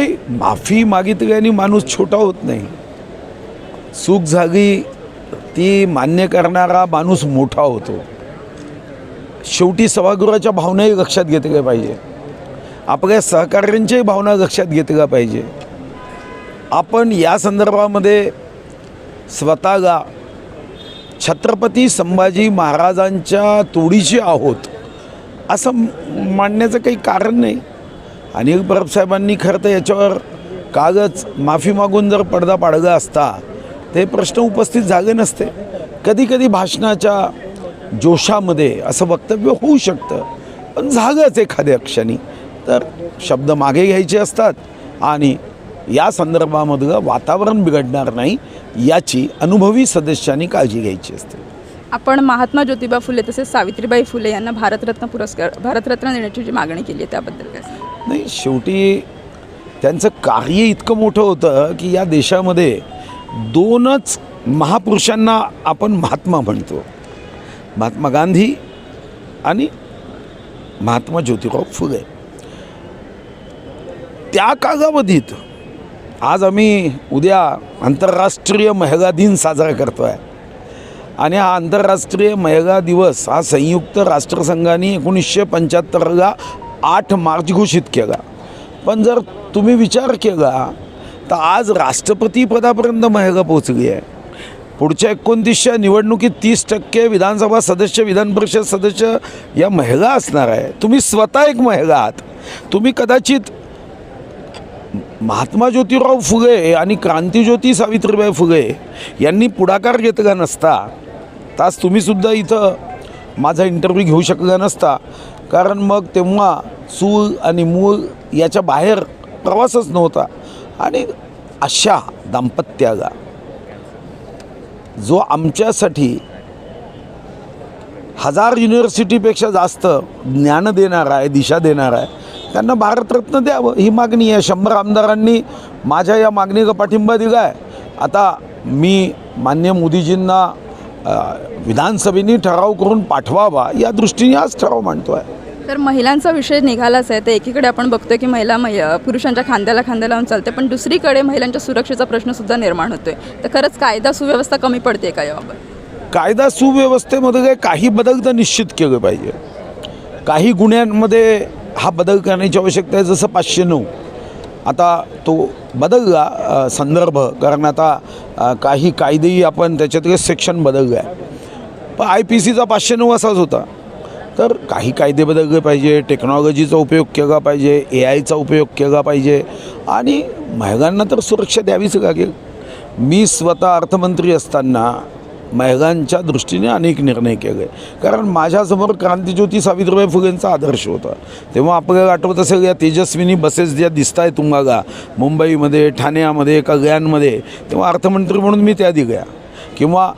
नाही माफी मागितल्याने माणूस छोटा होत नाही. चूक झाली ती मान्य करणारा माणूस मोठा होतो. शेवटी सभागृहाच्या भावनाही लक्षात घेतल्या पाहिजे. आपल्या सहकार्यांच्याही भावना लक्षात घेतल्या पाहिजे. आपण या संदर्भामध्ये स्वतःला छत्रपती संभाजी महाराजांच्या तोडीशी आहोत असं मांडण्याचं काही कारण नाही. अनिल परबसाहेबांनी खरं तर याच्यावर कागच माफी मागून जर पडदा पाडला असता ते प्रश्न उपस्थित झाले नसते. कधी कधी भाषणाच्या जोशामध्ये असं वक्तव्य होऊ शकतं पण झालंच एखाद्या क्षणी. तर शब्द मागे घ्यायचे असतात आणि या संदर्भामधलं वातावरण बिघडणार नाही याची अनुभवी सदस्यांनी काळजी घ्यायची असते. आपण महात्मा ज्योतिबा फुले तसेच सावित्रीबाई फुले यांना भारतरत्न पुरस्कार भारतरत्न देण्याची जी मागणी केली आहे त्याबद्दल काय नाही शेवटी त्यांचं कार्य इतकं मोठं होतं की या देशामध्ये दोनच महापुरुषांना आपण महात्मा म्हणतो. महात्मा गांधी आणि महात्मा ज्योतिराव फुले. त्या कालावधीत आज आम्ही उद्या आंतरराष्ट्रीय महिला दिन साजरा करतो आहे आणि हा आंतरराष्ट्रीय महिला दिवस हा संयुक्त राष्ट्रसंघाने एकोणीसशे पंच्याहत्तरला आठ मार्च घोषित केला. पण जर तुम्ही विचार केला तर आज राष्ट्रपती पदापर्यंत महिला पोचली आहे. पुढच्या एकोणतीसच्या निवडणुकीत तीस टक्के विधानसभा सदस्य विधान परिषद सदस्य या महिला असणार आहे. तुम्ही स्वतः एक महिला आहात. तुम्ही कदाचित महात्मा ज्योतिराव फुले आणि क्रांतीज्योती सावित्रीबाई फुले यांनी पुढाकार घेतला नसता तास तुम्हीसुद्धा इथं माझा इंटरव्ह्यू घेऊ शकला नसता. कारण मग तेव्हा चूल आणि मूल याच्या बाहेर प्रवासच नव्हता. आणि अशा दाम्पत्याला जो आमच्यासाठी हजार युनिव्हर्सिटीपेक्षा जास्त ज्ञान देणार आहे दिशा देणार आहे त्यांना भारतरत्न द्यावं ही मागणी आहे. शंभर आमदारांनी माझ्या या मागणीचा पाठिंबा दिला आहे. आता मी मान्य मोदीजींना विधानसभेने ठराव करून पाठवावा या दृष्टीने आज ठराव मांडतो आहे तर महिलांचा विषय निघालाच आहे. तर एकीकडे आपण बघतोय की महिला मै- पुरुषांच्या खांद्याला खांद्या लावून चालते पण दुसरीकडे महिलांच्या सुरक्षेचा प्रश्न सुद्धा निर्माण होतोय. तर खरंच कायदा सुव्यवस्था कमी पडते का याबाबत? कायदा सुव्यवस्थेमध्ये काही बदल तर निश्चित केलं पाहिजे. काही गुन्ह्यांमध्ये हा बदल करण्याची आवश्यकता आहे जसं पाचशे नऊ. आता तो बदलला संदर्भ कारण आता काही कायदेही आपण त्याच्यातले सेक्शन बदललं आहे. पण आय पी सीचा पाचशे नऊ असाच होता. तर काही कायदे बदलले पाहिजे टेक्नॉलॉजीचा उपयोग केला पाहिजे ए आयचा उपयोग केला पाहिजे आणि महिलांना तर सुरक्षा द्यावीच लागेल. मी स्वतः अर्थमंत्री असताना महिलांच्या दृष्टीने अनेक निर्णय केले. कारण माझ्यासमोर क्रांतीज्योती सावित्रीबाई फुलेंचा आदर्श होता. तेव्हा आपल्याला आठवत असेल या तेजस्विनी बसेस ज्या दिसत आहेत तुम्हाला मुंबईमध्ये ठाण्यामध्ये कल्याणमध्ये तेव्हा अर्थमंत्री म्हणून मी त्या दिल्या. किंवा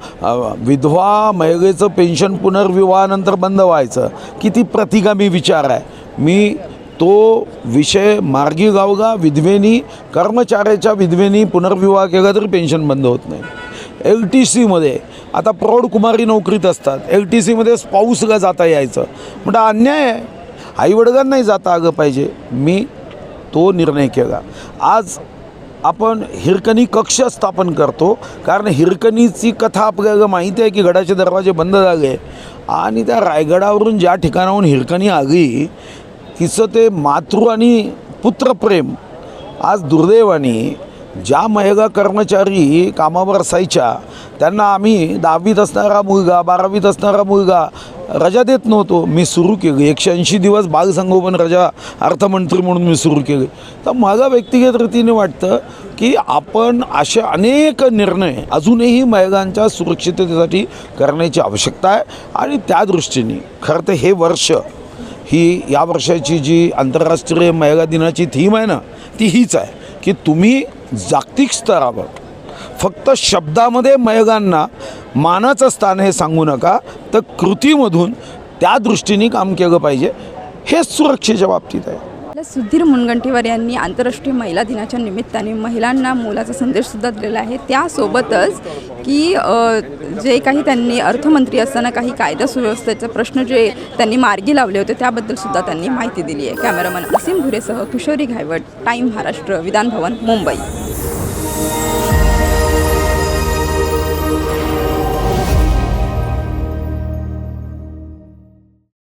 विधवा महिलेचं पेन्शन पुनर्विवाहानंतर बंद व्हायचं किती प्रतिगामी विचार आहे. मी तो विषय मार्गी गावगा विधवेनी कर्मचाऱ्याच्या विधवेनी पुनर्विवाह केला तरी पेन्शन बंद होत नाही. एल टी सीमध्ये आता प्रौढ कुमारी नोकरीत असतात. एल टी सीमध्ये स्पाऊसला जाता यायचं. म्हणजे अन्याय आहे. आईवडिलांनाही जाता आलं पाहिजे. मी तो निर्णय केला. आज आपण हिरकणी कक्ष स्थापन करतो. कारण हिरकणीची कथा आपल्याला माहिती आहे की गडाचे दरवाजे बंद झाले. आणि त्या रायगडावरून ज्या ठिकाणाहून हिरकणी आली तिचं ते मातृ आणि पुत्रप्रेम आज दुर्दैवाने ज्या महिला कर्मचारी कामावर असायच्या त्यांना आम्ही दहावीत असणारा मुलगा बारावीत असणारा मुलगा रजा देत नव्हतो. मी सुरू केली. एकशे ऐंशी दिवस बालसंगोपन रजा अर्थमंत्री म्हणून मी सुरू केली. तर माझा व्यक्तिगत रीतीने वाटतं की आपण असे अनेक निर्णय अजूनही महिलांच्या सुरक्षिततेसाठी करण्याची आवश्यकता आहे. आणि त्या दृष्टीने खरं तर हे वर्ष ही या वर्षाची जी आंतरराष्ट्रीय महिला दिनाची थीम आहे ना ती हीच आहे की तुम्ही जागतिक स्तरावर फक्त शब्दामध्ये मयगांना मानाचं स्थान हे सांगू नका तर कृतीमधून त्या दृष्टीने काम केलं पाहिजे हे सुरक्षेच्या बाबतीत आहे. सुधीर मुनगंटीवार यांनी आंतरराष्ट्रीय महिला दिनाच्या निमित्ताने महिलांना मोलाचा संदेशसुद्धा दिलेला आहे. त्यासोबतच की जे काही त्यांनी अर्थमंत्री असताना काही कायदा सुव्यवस्थेचे प्रश्न जे त्यांनी मार्गी लावले होते त्याबद्दल सुद्धा त्यांनी माहिती दिली आहे. कॅमेरामन असीम भुरेसह किशोरी घायवट टाईम महाराष्ट्र विधानभवन मुंबई.